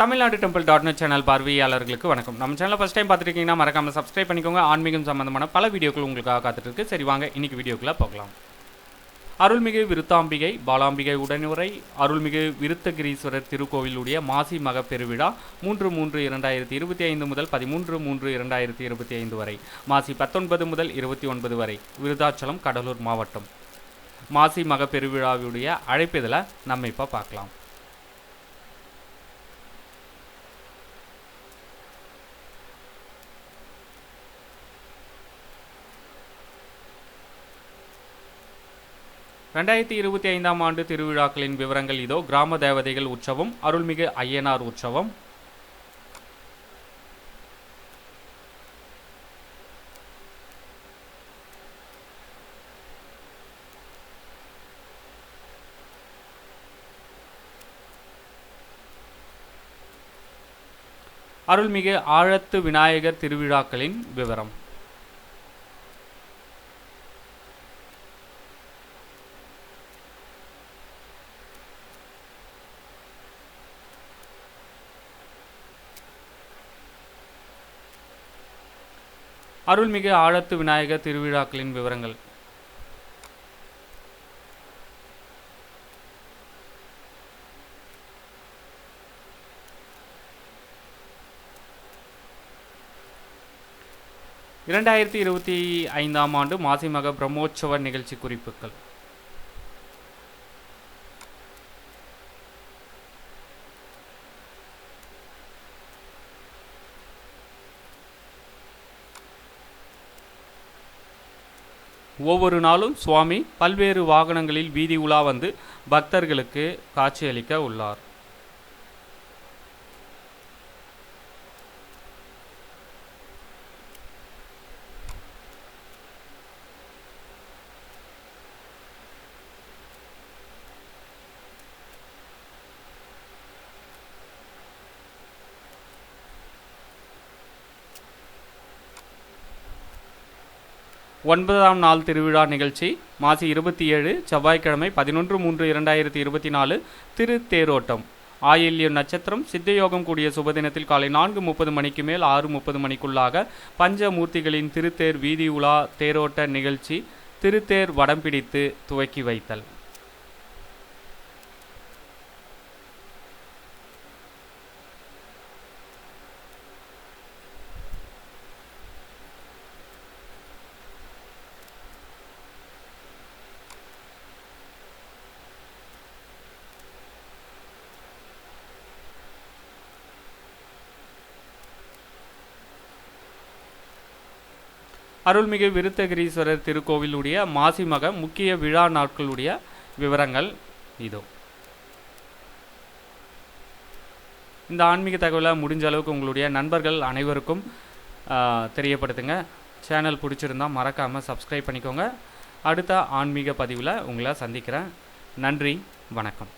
Tamil Nadu temple dot net channel பார்வையாளர்களுக்கு வணக்கம். நம்ம சேனலை ஃபஸ்ட் டைம் பார்த்துருக்கீங்கன்னா மறக்காம சப்ஸ்கிரைப் பண்ணிக்கோங்க. ஆன்மீகம் சம்பந்தமான பல வீடியோக்கள் உங்களுக்காக காத்துட்டு இருக்கு சரி வாங்க இன்னைக்கு வீடியோக்குள்ளே போகலாம். அருள்மிகு விருத்தாம்பிகை பாலாம்பிகை உடனுரை அருள்மிகு விருத்தகிரீஸ்வரர் திருக்கோவிலுடைய மாசி மக பெருவிழா மூன்று மூன்று இரண்டாயிரத்தி இருபத்தி ஐந்து முதல் பதிமூன்று மூன்று இரண்டாயிரத்தி இருபத்தி ஐந்து வரை. மாசி பத்தொன்பது முதல் இருபத்தி ஒன்பது வரை. விருதாச்சலம் கடலூர் மாவட்டம். மாசி மக பெருவிழாவுடைய அழைப்பிதழை நம்ம இப்போ பார்க்கலாம். ரெண்டாயிரத்தி இருபத்தி ஐந்தாம் ஆண்டு திருவிழாக்களின் விவரங்கள் இதோ. கிராம தேவதைகள் உற்சவம் அருள்மிகு ஐயனார் உற்சவம். அருள்மிகு ஆழத்து விநாயகர் திருவிழாக்களின் விவரம். அருள்மிகு ஆழத்து விநாயகர் திருவிழாக்களின் விவரங்கள். இரண்டாயிரத்தி இருபத்தி ஐந்தாம் ஆண்டு மாசிமக பிரம்மோற்சவ நிகழ்ச்சி குறிப்புகள். ஒவ்வொரு நாளும் சுவாமி பல்வேறு வாகனங்களில் வீதி உலா வந்து பக்தர்களுக்கு காட்சியளிக்க உள்ளார். ஒன்பதாம் நாள் திருவிழா நிகழ்ச்சி மாசி இருபத்தி ஏழு செவ்வாய்க்கிழமை பதினொன்று மூன்று இரண்டாயிரத்தி இருபத்தி நாலு திருத்தேரோட்டம். ஆயில்ய நட்சத்திரம் சித்தயோகம் கூடிய சுபதினத்தில் காலை நான்கு முப்பது மணிக்கு மேல் ஆறு முப்பது மணிக்குள்ளாக பஞ்சமூர்த்திகளின் திருத்தேர் வீதி உலா தேரோட்ட நிகழ்ச்சி திருத்தேர் வடம் பிடித்து துவக்கி வைத்தல். அருள்மிகு விருத்தகிரீஸ்வரர் திருக்கோவிலுடைய மாசிமக முக்கிய விழா நாட்களுடைய விவரங்கள் இதோ. இந்த ஆன்மீக தகவலை முடிஞ்ச அளவுக்கு உங்களுடைய நண்பர்கள் அனைவருக்கும் தெரியப்படுத்துங்க. சேனல் பிடிச்சிருந்தா மறக்காமல் சப்ஸ்கிரைப் பண்ணிக்கோங்க. அடுத்த ஆன்மீக பதிவில் உங்களை சந்திக்கிறேன். நன்றி வணக்கம்.